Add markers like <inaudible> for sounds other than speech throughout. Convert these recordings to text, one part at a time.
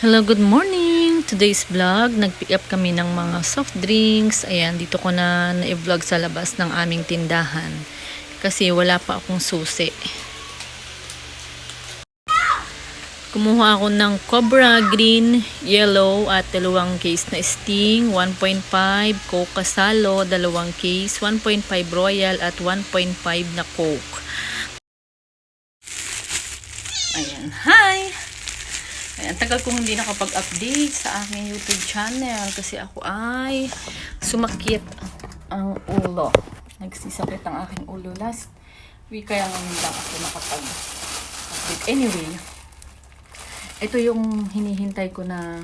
Hello, good morning! Today's vlog, nag-pick up kami ng mga soft drinks. Ayan, dito ko na na-vlog sa labas ng aming tindahan. Kasi wala pa akong susi. Kumuha ako ng Cobra Green, Yellow at dalawang case na Sting, 1.5, Coke Casalo, dalawang case, 1.5 Royal at 1.5 na Coke. Ayan, hi! Tagal kong hindi nakapag-update sa aking YouTube channel kasi ako ay sumakit ang ulo. Nagsisakit ang aking ulo last week kaya ngayon lang ako nakapag-update. Anyway, ito yung hinihintay ko na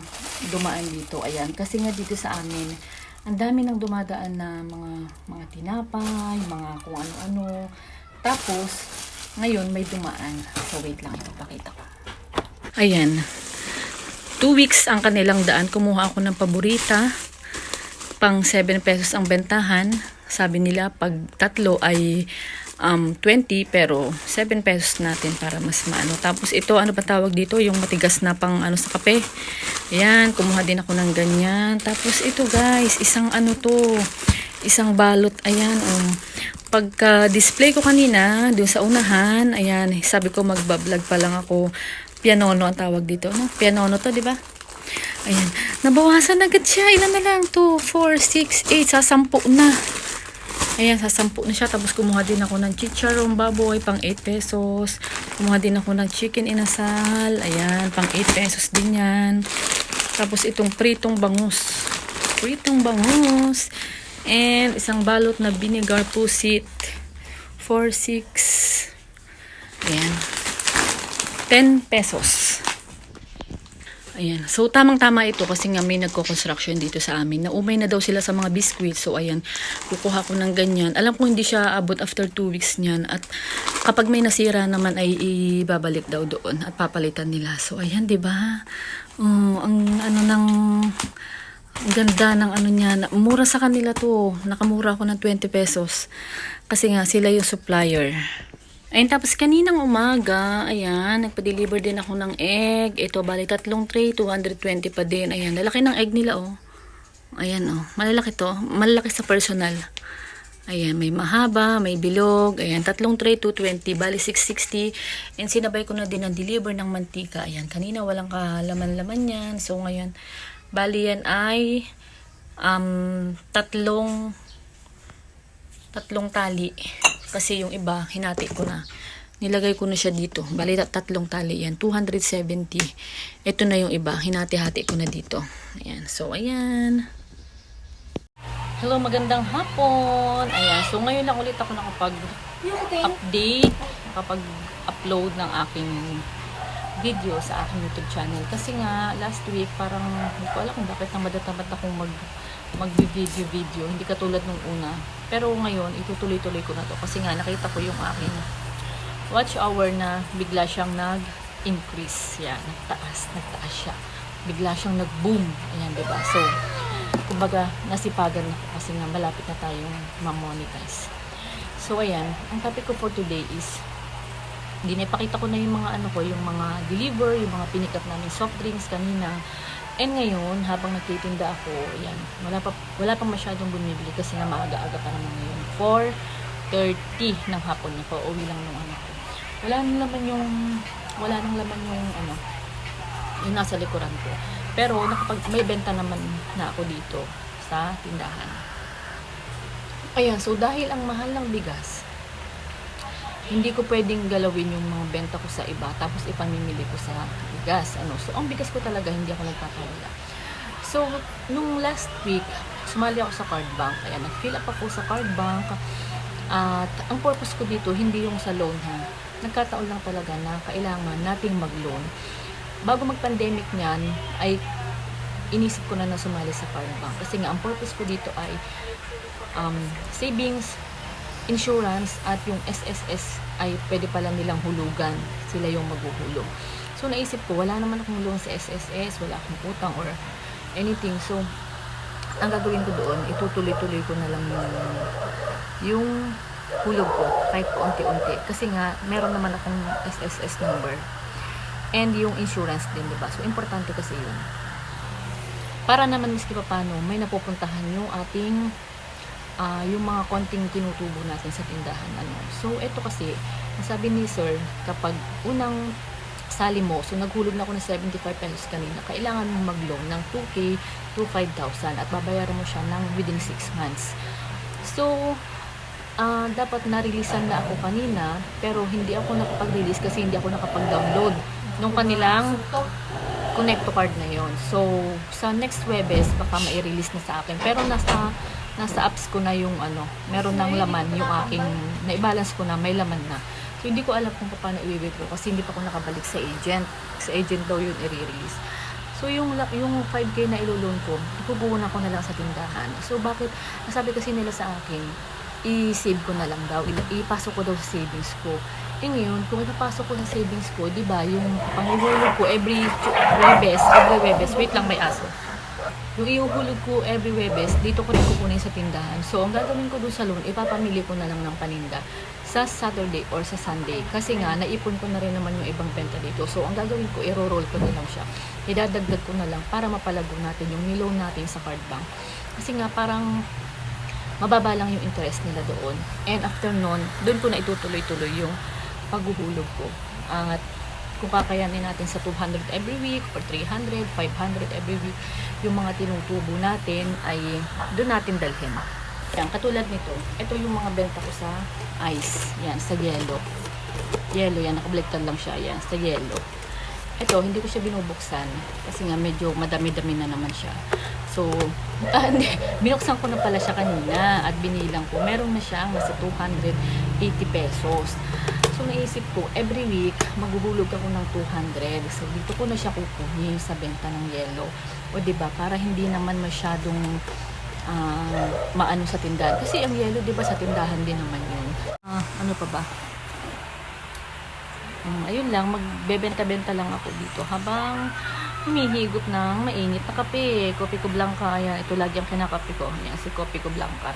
dumaan dito. Ayan, kasi nga dito sa amin, ang dami nang dumadaan na mga mga tinapay, mga kung ano-ano. Tapos, ngayon may dumaan. So, wait lang, ipapakita ko. Ayan. Two weeks ang kanilang daan. Kumuha ako ng paborita. Pang 7 pesos ang bentahan. Sabi nila, pag tatlo ay um, 20, pero 7 pesos natin para mas maano. Tapos ito, ano ba tawag dito? Yung matigas na pang ano sa kape. Ayan, kumuha din ako ng ganyan. Tapos ito guys, isang ano to, isang balot. Ayan, um, pagka-display ko kanina, dun sa unahan, ayan, sabi ko magbablog pa lang ako. Pianono ang tawag dito, no? Pianono to, di ba? Ayan. Nabawasan agad siya. Ilan na lang? 2, 4, 6, 8. Sasampu na. Ayan, sasampu na siya. Tapos kumuha din ako ng chicharong baboy, pang 8 pesos. Kumuha din ako ng chicken inasal. Ayan, pang 8 pesos din yan. Tapos itong pritong bangus. Pritong bangus. And isang balot na vinegar pusit. 4, 6. Ayan. 10 pesos. Ayan. So, tamang-tama ito kasi nga may nagko-construction dito sa amin. Naumay na daw sila sa mga biscuits. So, ayan. Kukuha ko ng ganyan. Alam ko hindi siya abot after 2 weeks niyan. At kapag may nasira naman ay ibabalik daw doon at papalitan nila. So, ayan, di ba? Oh, ang ano ng ganda ng ano niya. Mura sa kanila to. Nakamura ako ng 20 pesos. Kasi nga sila yung supplier. Ayun, tapos kaninang umaga, ayan, nagpa-deliver din ako ng egg. Ito, bali tatlong tray, 220 pa din. Ayan, lalaki ng egg nila, oh. Ayan, oh. Malalaki to. Malalaki sa personal. Ayan, may mahaba, may bilog. Ayan, tatlong tray, 220, bali 660. And sinabay ko na din ang deliver ng mantika. Ayan, kanina walang kalaman-laman yan. So, ngayon, bali yan ay um, tatlong tatlong tali. Kasi yung iba, hinati ko na. Nilagay ko na siya dito. Bali, tat- tatlong tali yan. 270. Ito na yung iba. Hinati-hati ko na dito. Ayan. So, ayan. Hello, magandang hapon. Ayan. So, ngayon lang ulit ako nakapag-update, nakapag-upload ng aking video sa aking YouTube channel. Kasi nga, last week, parang hindi ko alam kung bakit na madatamad akong mag mag-video-video. Hindi katulad nung una. Pero ngayon, itutuloy-tuloy ko na to. Kasi nga, nakita ko yung aking watch hour na bigla siyang nag-increase. Yan, nagtaas, nagtaas siya. Bigla siyang nag-boom. Ayan, di ba? So, kumbaga, nasipagan na ako kasi nga malapit na tayong ma-monetize. So, ayan, ang topic ko for today is dinipakita ko na yung mga ano ko, yung mga deliver, yung mga pinikap namin soft drinks kanina. And ngayon, habang nagtitinda ako, ayan, wala pa wala pang masyadong bumibili kasi nga maaga-aga pa naman ngayon. 4:30 ng hapon na po, uwi lang nung anak ko. Wala nang laman yung wala nang laman yung ano, yung nasa likuran ko. Pero nakapag may benta naman na ako dito sa tindahan. Ayan, so dahil ang mahal ng bigas, hindi ko pwedeng galawin yung mga benta ko sa iba tapos ipamimili ko sa bigas ano. So ang bigas ko talaga hindi ako nagpapawala. So nung last week sumali ako sa card bank. Kaya nag-fill up ako sa card bank. At ang purpose ko dito hindi yung sa loan ha. Nagkataon lang talaga na kailangan nating mag-loan. Bago mag-pandemic niyan ay inisip ko na na sumali sa card bank. Kasi nga ang purpose ko dito ay um, savings insurance at yung SSS ay pwede pala nilang hulugan. Sila yung maghuhulog. So, naisip ko, wala naman akong loan sa SSS, wala akong utang or anything. So, ang gagawin ko doon, itutuloy-tuloy ko na lang yung, yung hulog ko, kahit unti-unti. Kasi nga, meron naman akong SSS number. And yung insurance din, di ba? So, importante kasi yun. Para naman miski pa paano, may napupuntahan yung ating ah, yung mga konting tinutubo natin sa tindahan. Ano. So, ito kasi, sabi ni sir, kapag unang sali mo, so naghulog na ako ng 75 pesos kanina, kailangan mong mag-loan ng 2K to 5,000 at babayaran mo siya ng within 6 months. So, ah dapat na-releasean na ako kanina, pero hindi ako nakapag-release kasi hindi ako nakapag-download nung kanilang Connecto card na yon. So, sa next Webes, baka mai-release na sa akin. Pero nasa nasa apps ko na yung ano, meron ng laman yung aking, na-balance ko na, may laman na. So, hindi ko alam kung paano i-withdraw kasi hindi pa ako nakabalik sa agent. Sa agent daw yun i-release. So, yung, yung 5K na ilulun ko, ipubuhunan ko na lang sa tindahan. So, bakit? Sabi kasi nila sa akin, i-save ko na lang daw. Ipasok ko daw sa savings ko. Eh ngayon, kung ipapasok ko sa savings ko, di ba, yung panguhulog ko every Webes, every Webes, wait lang may aso. Yung ihuhulog ko every Webes, dito ko rin kukunin sa tindahan. So, ang gagawin ko doon sa loan, ipapamili ko na lang ng paninda sa Saturday or sa Sunday. Kasi nga, naipon ko na rin naman yung ibang benta dito. So, ang gagawin ko, i-roll ko na lang siya. Idadagdag ko na lang para mapalago natin yung niloan natin sa card bank. Kasi nga, parang mababa lang yung interest nila doon. And after nun, doon ko na itutuloy-tuloy yung paghuhulog ko. At kung kakayanin natin sa 200 every week or 300, 500 every week, yung mga tinutubo natin ay doon natin dalhin. Yan, katulad nito, ito yung mga benta ko sa ice. Yan, sa yellow. Yellow yan, nakabaliktad lang siya. Yan, sa yellow. Ito, hindi ko siya binubuksan kasi nga medyo madami-dami na naman siya. So, <laughs> ah, binuksan ko na pala siya kanina at binilang ko. Meron na siyang nasa 280 pesos. So, naisip ko, every week, maghuhulog ako ng 200. So, dito ko na siya kukunin sa benta ng yellow. O, ba para hindi naman masyadong ah, maano sa tindahan. Kasi ang yellow, ba, sa tindahan din naman yun. Ah, ano pa ba? Um, ayun lang, magbebenta-benta lang ako dito habang humihigop ng mainit na kape. Kopi ko blanca. Ayan, ito lagi ang kinakape ko. Ayan, si kopi ko blanca.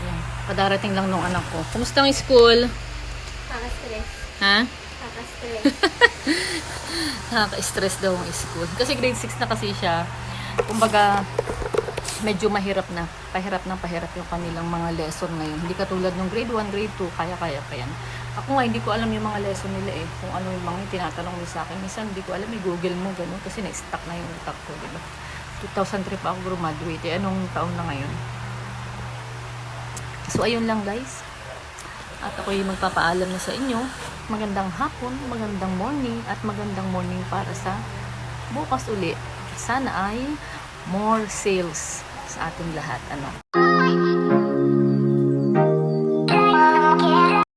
Ayan, kadarating lang nung anak ko. Kumusta ang school? Kaka-stress. Ha? Kaka-stress. <laughs> Nakaka-stress daw ang school. Kasi grade 6 na kasi siya. Kumbaga, medyo mahirap na. Pahirap na pahirap yung kanilang mga lesson ngayon. Hindi katulad ng grade 1, grade 2, kaya-kaya pa yan. Ako nga, hindi ko alam yung mga lesson nila eh. Kung ano yung mga tinatanong nila sa akin. Minsan, hindi ko alam. May Google mo, gano'n. Kasi na-stuck na yung utak ko, di ba? 2003 pa ako graduate. Eh, anong taon na ngayon? So, ayun lang guys. At ako'y magpapaalam na sa inyo. Magandang hapon, magandang morning, at magandang morning para sa bukas uli. Sana ay more sales sa ating lahat. Ano?